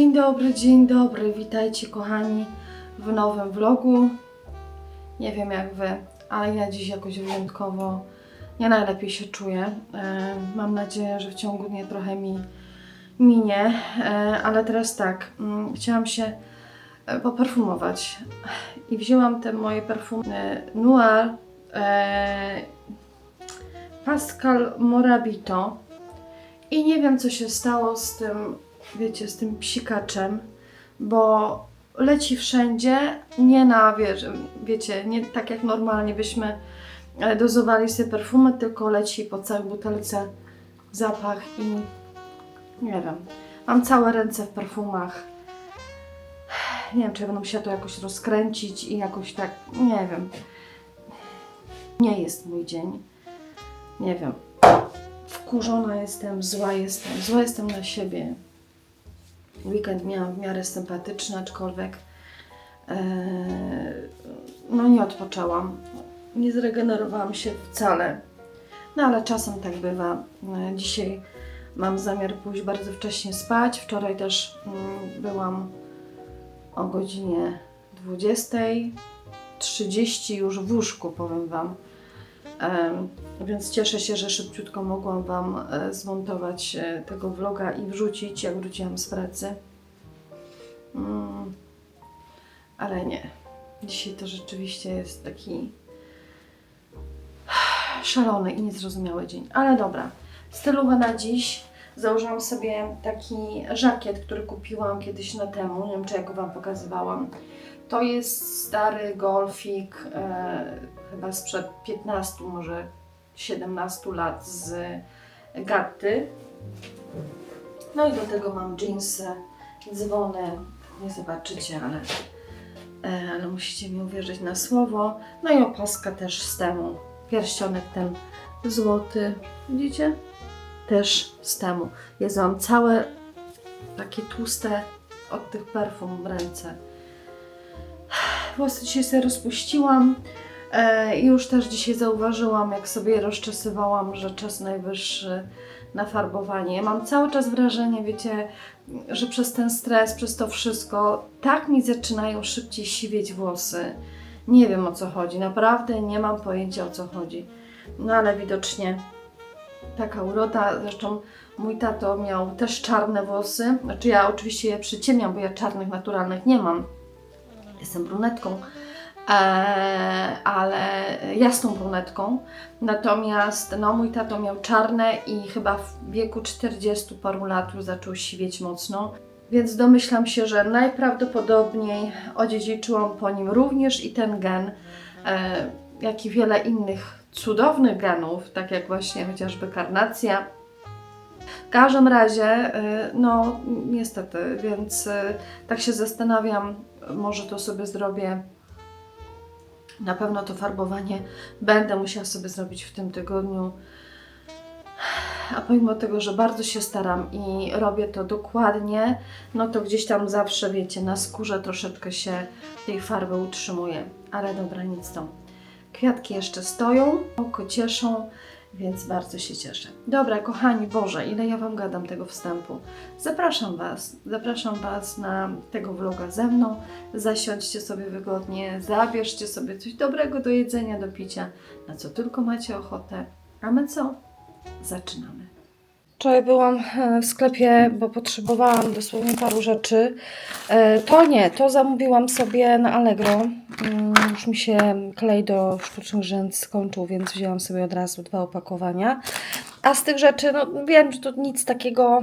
Dzień dobry, dzień dobry, witajcie kochani w nowym vlogu. Nie wiem jak wy, ale ja dziś jakoś wyjątkowo nie najlepiej się czuję. E, mam nadzieję, że w ciągu dnia trochę mi minie, e, ale teraz tak, mm, chciałam się e, poperfumować i wzięłam te moje perfumy Noir Pascal Morabito i nie wiem co się stało z tym, wiecie, z tym psikaczem, bo leci wszędzie, nie na, wiesz, wiecie, nie tak jak normalnie byśmy e, dozowali sobie perfumy, tylko leci po całej butelce zapach i nie wiem, mam całe ręce w perfumach. Nie wiem, czy ja będę musiała to jakoś rozkręcić i jakoś tak, nie wiem. Nie jest mój dzień. Nie wiem. Wkurzona jestem, zła jestem, zła jestem na siebie. Weekend miałam w miarę sympatyczny, aczkolwiek e, no nie odpoczęłam. Nie zregenerowałam się wcale. No ale czasem tak bywa. E, Dzisiaj mam zamiar pójść bardzo wcześnie spać. Wczoraj też mm, byłam o godzinie 20.30 już w łóżku, powiem Wam. Więc cieszę się, że szybciutko mogłam Wam e, zmontować e, tego vloga i wrzucić, jak wróciłam z pracy. Mm, ale nie. Dzisiaj to rzeczywiście jest taki szalony i niezrozumiały dzień. Ale dobra. Stylowa na dziś. Założyłam sobie taki żakiet, który kupiłam kiedyś na temu. Nie wiem, czy ja go Wam pokazywałam. To jest stary golfik, e, chyba sprzed 15, może 17 lat z Gatty. No i do tego mam jeansy, dzwony, nie zobaczycie, ale, e, ale musicie mi uwierzyć na słowo. No i opaska też z temu. Pierścionek ten złoty, widzicie? Też z temu. Jest mam całe takie tłuste od tych perfum w ręce. Włosy dzisiaj sobie rozpuściłam. E, i już też dzisiaj zauważyłam, jak sobie rozczesywałam, że czas najwyższy na farbowanie. Mam cały czas wrażenie, wiecie, że przez ten stres, przez to wszystko, tak mi zaczynają szybciej siwieć włosy. Nie wiem o co chodzi, naprawdę nie mam pojęcia o co chodzi. No ale widocznie taka uroda, zresztą mój tato miał też czarne włosy. Znaczy ja oczywiście je przyciemniam, bo ja czarnych naturalnych nie mam. Jestem brunetką, e, ale jasną brunetką. Natomiast no, mój tato miał czarne i chyba w wieku 40 paru lat już zaczął siwieć mocno. Więc domyślam się, że najprawdopodobniej odziedziczyłam po nim również i ten gen, e, jak i wiele innych cudownych genów, tak jak właśnie chociażby karnacja. W każdym razie, y, no niestety, więc y, tak się zastanawiam, może to sobie zrobię. Na pewno to farbowanie będę musiała sobie zrobić w tym tygodniu. A pomimo tego, że bardzo się staram i robię to dokładnie, no to gdzieś tam zawsze, wiecie, na skórze troszeczkę się tej farby utrzymuje. Ale dobra, nic to. Kwiatki jeszcze stoją, oko cieszą, więc bardzo się cieszę. Dobra, kochani Boże, ile ja Wam gadam tego wstępu. Zapraszam Was, zapraszam Was na tego vloga ze mną. Zasiądźcie sobie wygodnie, zabierzcie sobie coś dobrego do jedzenia, do picia, na co tylko macie ochotę. A my co? Zaczynamy. Wczoraj byłam e, w sklepie, bo potrzebowałam dosłownie paru rzeczy. E, To nie, to zamówiłam sobie na Allegro. Mm, Już mi się klej do sztucznych rzęs skończył, więc wzięłam sobie od razu dwa opakowania. A z tych rzeczy, no wiem, że to nic takiego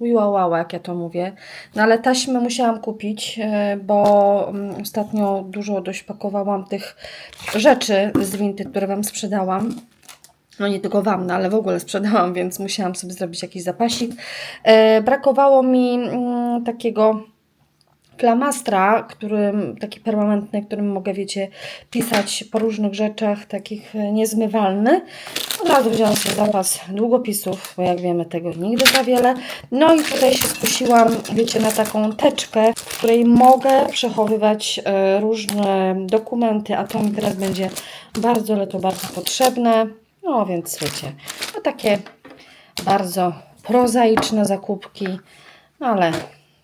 wow, jak ja to mówię. No ale taśmy musiałam kupić, e, bo mm, ostatnio dużo dość pakowałam tych rzeczy z Winty, które Wam sprzedałam. No nie tylko Wam, no ale w ogóle sprzedałam, więc musiałam sobie zrobić jakiś zapasik. E, brakowało mi mm, takiego flamastra, którym, taki permanentny, którym mogę, wiecie, pisać po różnych rzeczach, takich e, niezmywalny. Od razu wziąłam sobie zapas długopisów, bo jak wiemy tego nigdy za wiele. No i tutaj się skusiłam, wiecie, na taką teczkę, w której mogę przechowywać e, różne dokumenty, a to mi teraz będzie bardzo, ale to bardzo potrzebne. No więc wiecie, no takie bardzo prozaiczne zakupki, no ale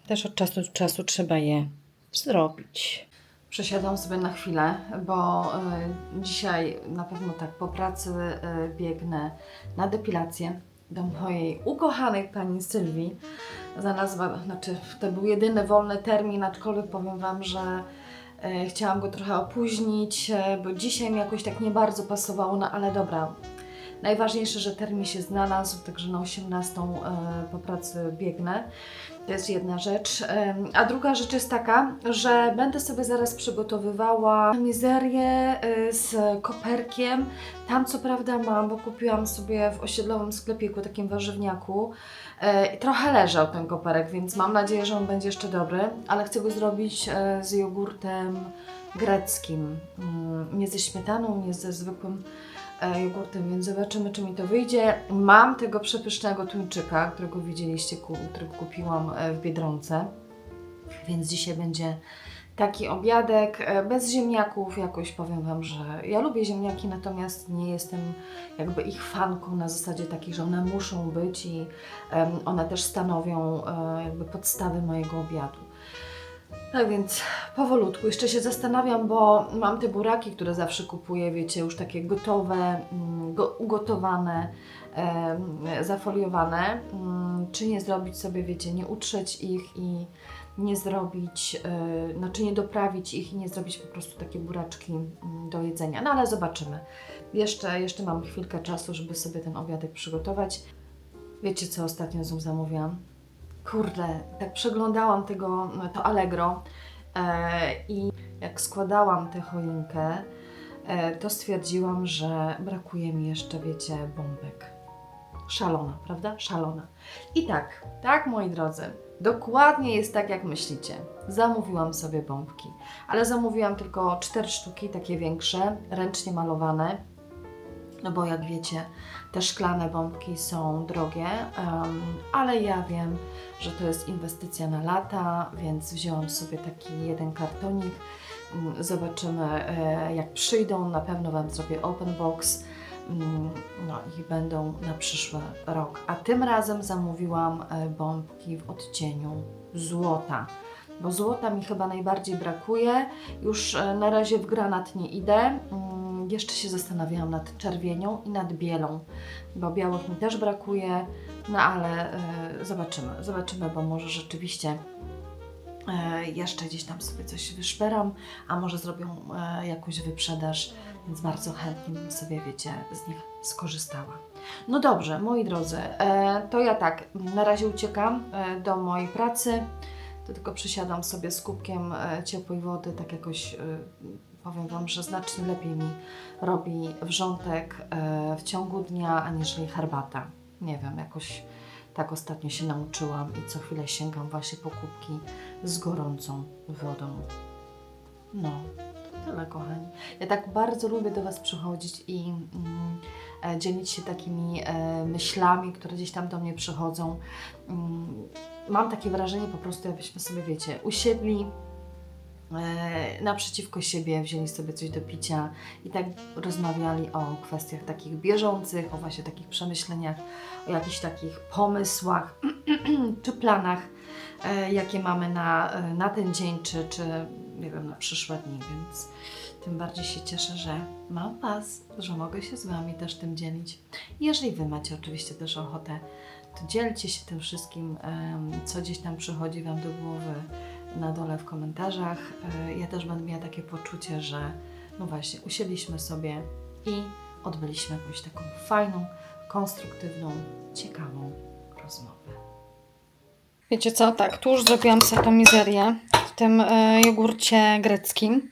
też od czasu do czasu trzeba je zrobić. Przesiadam sobie na chwilę, bo y, dzisiaj na pewno tak po pracy y, biegnę na depilację do mojej ukochanej pani Sylwii. Znalazła, znaczy to był jedyny wolny termin, aczkolwiek powiem Wam, że chciałam go trochę opóźnić, y, bo dzisiaj mi jakoś tak nie bardzo pasowało, no ale dobra. Najważniejsze, że termin się znalazł, także na 18 y, po pracy biegnę. To jest jedna rzecz. Em, A druga rzecz jest taka, że będę sobie zaraz przygotowywała mizerię y, z koperkiem. Tam co prawda mam, bo kupiłam sobie w osiedlowym sklepiku, takim warzywniaku. E, Trochę leżał ten koperek, więc mam nadzieję, że on będzie jeszcze dobry, ale chcę go zrobić e, z jogurtem greckim. Mm, Nie ze śmietaną, nie ze zwykłym e, jogurtem, więc zobaczymy, czy mi to wyjdzie. Mam tego przepysznego tuńczyka, którego widzieliście, którego kupiłam e, w Biedronce, więc dzisiaj będzie taki obiadek e, bez ziemniaków. Jakoś powiem Wam, że ja lubię ziemniaki, natomiast nie jestem jakby ich fanką na zasadzie takiej, że one muszą być i one też stanowią e, jakby podstawy mojego obiadu. Tak więc powolutku. Jeszcze się zastanawiam, bo mam te buraki, które zawsze kupuję, wiecie, już takie gotowe, mm, go, ugotowane, em, zafoliowane. Mm, Czy nie zrobić sobie, wiecie, nie utrzeć ich i nie zrobić, e, znaczy nie doprawić ich i nie zrobić po prostu takie buraczki mm, do jedzenia. No ale zobaczymy. Jeszcze, jeszcze mam chwilkę czasu, żeby sobie ten obiadek przygotować. Wiecie, co ostatnio znów zamówiłam? Kurde, tak przeglądałam tego, to Allegro e, i jak składałam tę choinkę, e, to stwierdziłam, że brakuje mi jeszcze, wiecie, bombek. Szalona, prawda? Szalona. I tak, tak moi drodzy, dokładnie jest tak jak myślicie. Zamówiłam sobie bombki, ale zamówiłam tylko cztery sztuki, takie większe, ręcznie malowane. No bo jak wiecie, te szklane bombki są drogie, em, ale ja wiem, że to jest inwestycja na lata, więc wzięłam sobie taki jeden kartonik. Mm, Zobaczymy, e, jak przyjdą. Na pewno Wam zrobię open box. Mm, No i będą na przyszły rok. A tym razem zamówiłam e, bombki w odcieniu złota. Bo złota mi chyba najbardziej brakuje. Już e, na razie w granat nie idę. Jeszcze się zastanawiałam nad czerwienią i nad bielą, bo białych mi też brakuje. No ale e, zobaczymy, zobaczymy, bo może rzeczywiście e, jeszcze gdzieś tam sobie coś wyszperam, a może zrobią e, jakąś wyprzedaż, więc bardzo chętnie bym sobie, wiecie, z nich skorzystała. No dobrze, moi drodzy, e, to ja tak, na razie uciekam e, do mojej pracy, to tylko przysiadam sobie z kubkiem e, ciepłej wody, tak jakoś e, powiem Wam, że znacznie lepiej mi robi wrzątek e, w ciągu dnia, aniżeli herbata. Nie wiem, jakoś tak ostatnio się nauczyłam i co chwilę sięgam właśnie po kubki z gorącą wodą. No, to tyle kochani. Ja tak bardzo lubię do Was przychodzić i mm, e, dzielić się takimi e, myślami, które gdzieś tam do mnie przychodzą. Mm, mam takie wrażenie po prostu, jakbyśmy sobie, wiecie, usiedli naprzeciwko siebie, wzięli sobie coś do picia i tak rozmawiali o kwestiach takich bieżących, o właśnie takich przemyśleniach, o jakichś takich pomysłach czy planach, e, jakie mamy na, e, na ten dzień, czy, czy nie wiem, na przyszłe dni, więc tym bardziej się cieszę, że mam Was, że mogę się z Wami też tym dzielić. Jeżeli Wy macie oczywiście też ochotę, to dzielcie się tym wszystkim, co gdzieś tam przychodzi Wam do głowy na dole w komentarzach. E, Ja też będę miała takie poczucie, że no właśnie, usiedliśmy sobie i odbyliśmy jakąś taką fajną, konstruktywną, ciekawą rozmowę. Wiecie co, tak, tu już zrobiłam sobie tą mizerię w tym e, jogurcie greckim.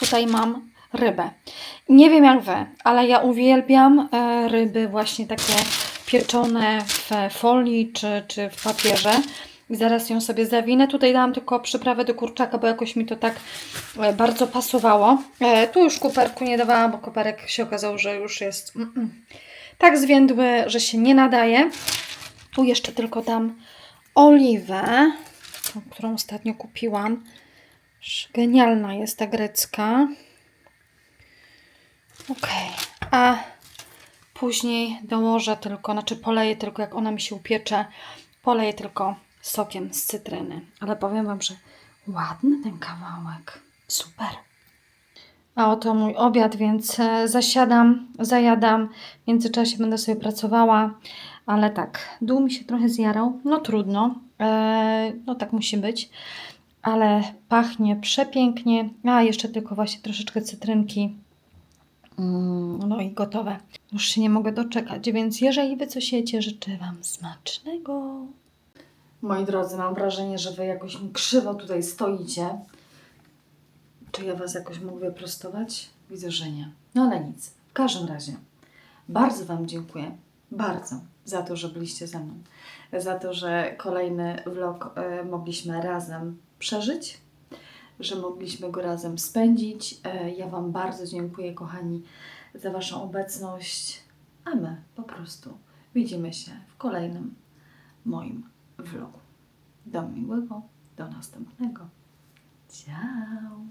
Tutaj mam rybę. Nie wiem jak Wy, ale ja uwielbiam e, ryby właśnie takie pieczone w folii czy, czy w papierze. Zaraz ją sobie zawinę. Tutaj dałam tylko przyprawę do kurczaka, bo jakoś mi to tak e, bardzo pasowało. E, tu już kuperku nie dawałam, bo koperek się okazał, że już jest mm, mm, tak zwiędły, że się nie nadaje. Tu jeszcze tylko dam oliwę, tą, którą ostatnio kupiłam. Genialna jest ta grecka. Ok, a później dołożę tylko, znaczy poleję tylko, jak ona mi się upiecze, poleję tylko sokiem z cytryny. Ale powiem Wam, że ładny ten kawałek. Super. A oto mój obiad, więc e, zasiadam, zajadam. W międzyczasie będę sobie pracowała. Ale tak, dół mi się trochę zjarał. No trudno. E, no tak musi być. Ale pachnie przepięknie. A jeszcze tylko właśnie troszeczkę cytrynki. Mm, no i gotowe. Już się nie mogę doczekać, więc jeżeli Wy coś jecie, życzę Wam smacznego. Moi drodzy, mam wrażenie, że Wy jakoś mi krzywo tutaj stoicie. Czy ja Was jakoś mogę wyprostować? Widzę, że nie. No ale nic. W każdym razie, bardzo Wam dziękuję. Bardzo za to, że byliście ze mną. Za to, że kolejny vlog e, mogliśmy razem przeżyć, że mogliśmy go razem spędzić. E, ja Wam bardzo dziękuję, kochani, za Waszą obecność. A my po prostu widzimy się w kolejnym moim vlogu. Do miłego, do następnego. Ciao!